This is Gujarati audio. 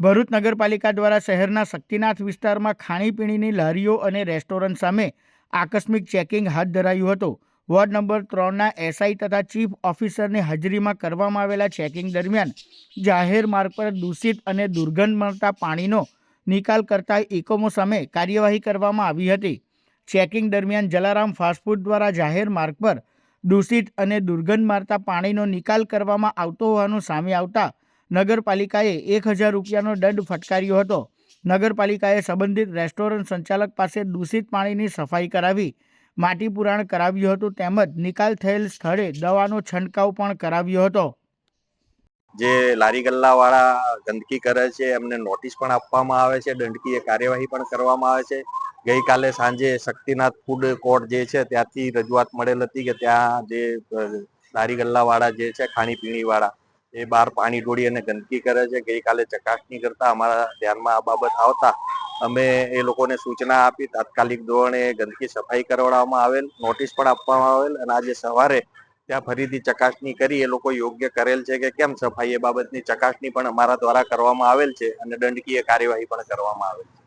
ભરૂચ નગરપાલિકા દ્વારા શહેરના શક્તિનાથ વિસ્તારમાં ખાણીપીણીની લારીઓ અને રેસ્ટોરન્ટ સામે આકસ્મિક ચેકિંગ હાથ ધરાયું હતું. વોર્ડ નંબર ત્રણના એસઆઈ તથા ચીફ ઓફિસરની હાજરીમાં કરવામાં આવેલા ચેકિંગ દરમિયાન જાહેર માર્ગ પર દૂષિત અને દુર્ગંધ મળતા પાણીનો નિકાલ કરતા એકમો સામે કાર્યવાહી કરવામાં આવી હતી. ચેકિંગ દરમિયાન જલારામ ફાસ્ટફૂડ દ્વારા જાહેર માર્ગ પર દૂષિત અને દુર્ગંધ મારતા પાણીનો નિકાલ કરવામાં આવતો હોવાનું સામે આવતા નગરપાલિકાએ એક હજાર રૂપિયાનો દંડ ફટકાર્યો હતો. નગરપાલિકાએ સંબંધિત રેસ્ટોરન્ટ સંચાલક પાસે દૂષિત પાણીની સફાઈ કરાવી, માટી પુરાણ કરાવ્યું હતું તેમજ નિકાલ થયેલ સ્થળે દવાનો છંટકાવ પણ કરાવ્યો હતો. જે લારી ગલ્લા વાળા ગંદકી કરે છે, એમને નોટિસ પણ આપવામાં આવે છે, દંડકીય કાર્યવાહી પણ કરવામાં આવે છે. ગઈકાલે સાંજે શક્તિનાથ ફૂડ કોર્ટ જે છે, ત્યાંથી રજૂઆત મળેલ હતી કે ત્યાં જે લારી ગલ્લા વાળા જે છે ખાણીપીણી વાળા એ બહાર પાણી ઢોળી અને ગંદકી કરે છે. ગઈકાલે ચકાસણી કરતા અમારા ધ્યાનમાં આ બાબત આવતા અમે એ લોકોને સૂચના આપી, તાત્કાલિક ધોરણે ગંદકી સફાઈ કરાવવામાં આવેલ, નોટિસ પણ આપવામાં આવેલ અને આજે સવારે ત્યાં ફરીથી ચકાસણી કરી. એ લોકો યોગ્ય કરેલ છે કે કેમ સફાઈ એ બાબતની ચકાસણી પણ અમારા દ્વારા કરવામાં આવેલ છે અને દંડકીય કાર્યવાહી પણ કરવામાં આવેલ છે.